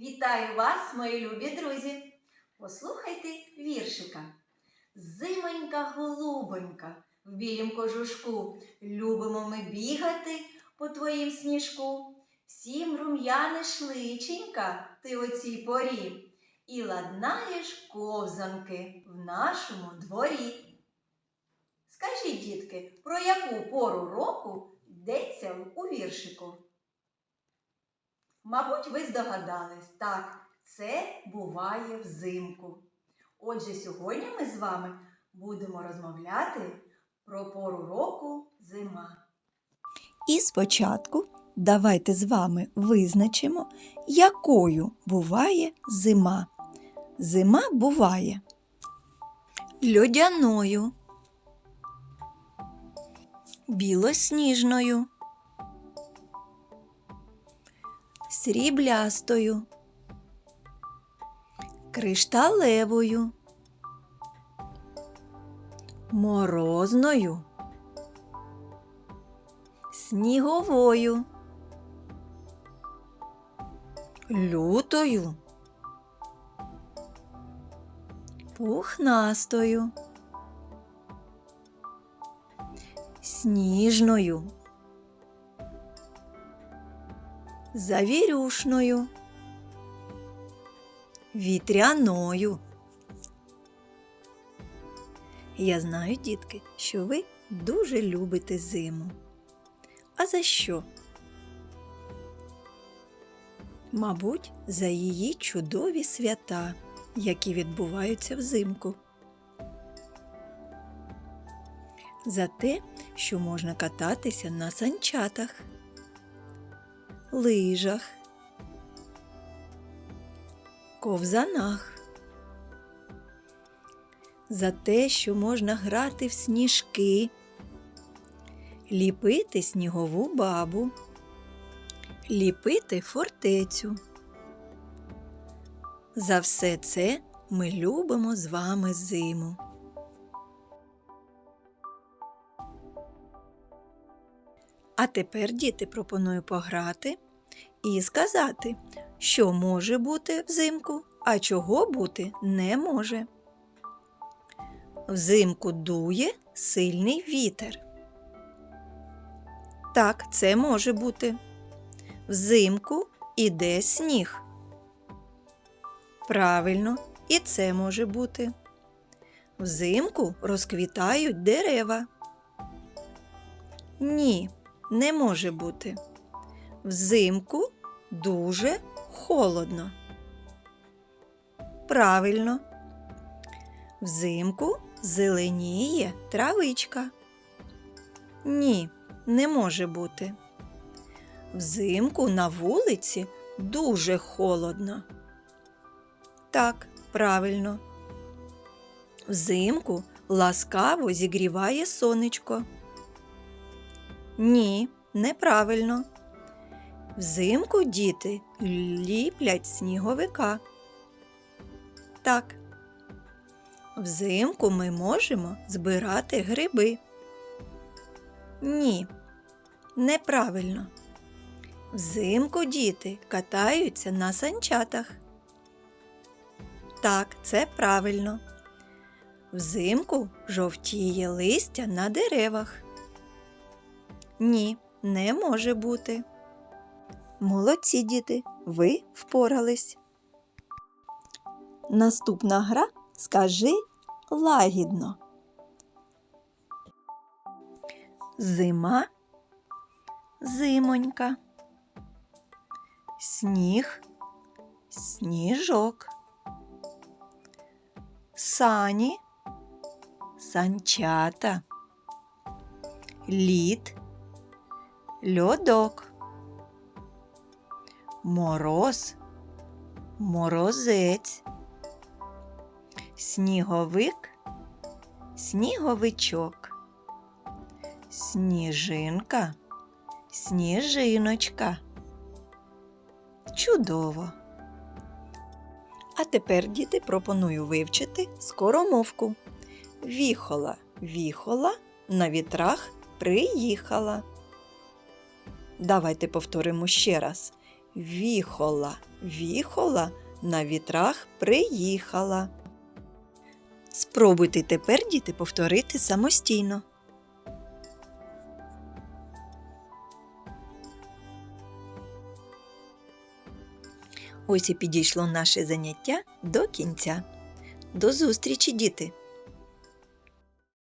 Вітаю вас, мої любі друзі! Послухайте віршика. Зимонька голубонька в білім кожушку. Любимо ми бігати по твоїм сніжку. Всім рум'яниш личенька ти о цій порі і ладнаєш ковзанки в нашому дворі. Скажіть, дітки, про яку пору року йдеться у віршику? Мабуть, ви здогадались, так, це буває взимку. Отже, сьогодні ми з вами будемо розмовляти про пору року зима. І спочатку давайте з вами визначимо, якою буває зима. Зима буває льодяною, білосніжною, сріблястою, кришталевою, морозною сніговою, лютою, пухнастою, сніжною, завірюшною, вітряною. Я знаю, дітки, що ви дуже любите зиму. А за що? Мабуть, за її чудові свята, які відбуваються взимку. За те, що можна кататися на санчатах, лижах, ковзанах. За те, що можна грати в сніжки ліпити снігову бабу, ліпити фортецю. За все це ми любимо з вами зиму. А тепер діти пропоную пограти і сказати, що може бути взимку, а чого бути не може. Взимку дує сильний вітер. Так, це може бути. Взимку іде сніг. Правильно, і це може бути. Взимку розквітають дерева. Ні, не може бути. Взимку дуже холодно. Правильно. Взимку зеленіє травичка. Ні, не може бути. Взимку на вулиці дуже холодно. Так, правильно. Взимку ласкаво зігріває сонечко. Ні, неправильно. Взимку діти ліплять сніговика. Так. Взимку ми можемо збирати гриби. Ні, неправильно. Взимку діти катаються на санчатах. Так, це правильно. Взимку жовтіє листя на деревах. Ні, не може бути. Молодці діти, ви впорались. Наступна гра скажи лагідно. Зима, зимонька, сніг, сніжок, сані, санчата, лід, льодок, мороз, морозець, сніговик, сніговичок. Сніжинка, сніжиночка. Чудово. А тепер, діти, пропоную вивчити скоромовку. Віхола, віхола, на вітрах приїхала. Давайте повторимо ще раз. Віхола, віхола, на вітрах приїхала. Спробуйте тепер, діти, повторити самостійно. Ось і підійшло наше заняття до кінця. До зустрічі, діти!